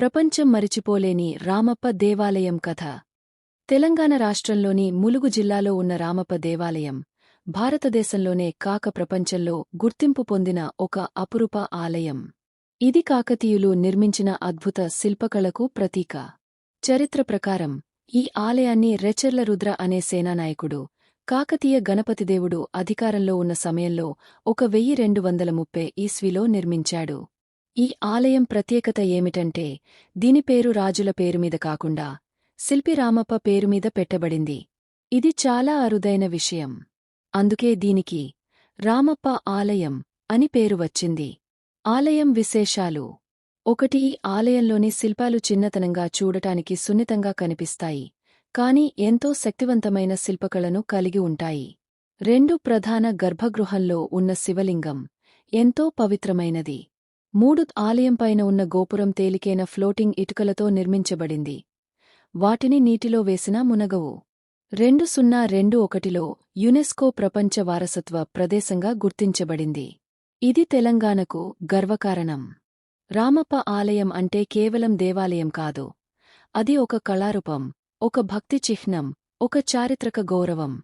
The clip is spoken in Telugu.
ప్రపంచం మరిచిపోలేని రామప్ప దేవాలయం కథ. తెలంగాణ రాష్ట్రంలోని ములుగు జిల్లాలో ఉన్న రామప్ప దేవాలయం భారతదేశంలోనే కాక ప్రపంచంలో గుర్తింపు పొందిన ఒక అపురూప ఆలయం. ఇది కాకతీయులు నిర్మించిన అద్భుత శిల్పకళకు ప్రతీక. చరిత్ర ప్రకారం ఈ ఆలయాన్ని రెచెర్ల రుద్ర అనే సేనానాయకుడు కాకతీయ గణపతిదేవుడు అధికారంలో ఉన్న సమయంలో ఒక వెయ్యి రెండు వందల ముప్పై ఈస్వీలో నిర్మించాడు. ఈ ఆలయం ప్రత్యేకత ఏమిటంటే దీని పేరు రాజుల పేరుమీద కాకుండా శిల్పి రామప్ప పేరుమీద పెట్టబడింది. ఇది చాలా అరుదైన విషయం. అందుకే దీనికి రామప్ప ఆలయం అని పేరు వచ్చింది. ఆలయం విశేషాలు. ఒకటి ఈ ఆలయంలోని శిల్పాలు చిన్నతనంగా చూడటానికి సున్నితంగా కనిపిస్తాయి కాని ఎంతో శక్తివంతమైన శిల్పకళను కలిగి ఉంటాయి. రెండు ప్రధాన గర్భగృహంలో ఉన్న శివలింగం ఎంతో పవిత్రమైనది. మూడు ఆలయంపైన ఉన్న గోపురం తేలికైన ఫ్లోటింగ్ ఇటుకలతో నిర్మించబడింది. వాటిని నీటిలో వేసినా మునగవు. రెండు సున్నా రెండు ఒకటిలో యునెస్కో ప్రపంచ వారసత్వ ప్రదేశంగా గుర్తించబడింది. ఇది తెలంగాణకు గర్వకారణం. రామప్ప ఆలయం అంటే కేవలం దేవాలయం కాదు. అది ఒక కళారూపం ఒక భక్తి చిహ్నం ఒక చారిత్రక గౌరవం.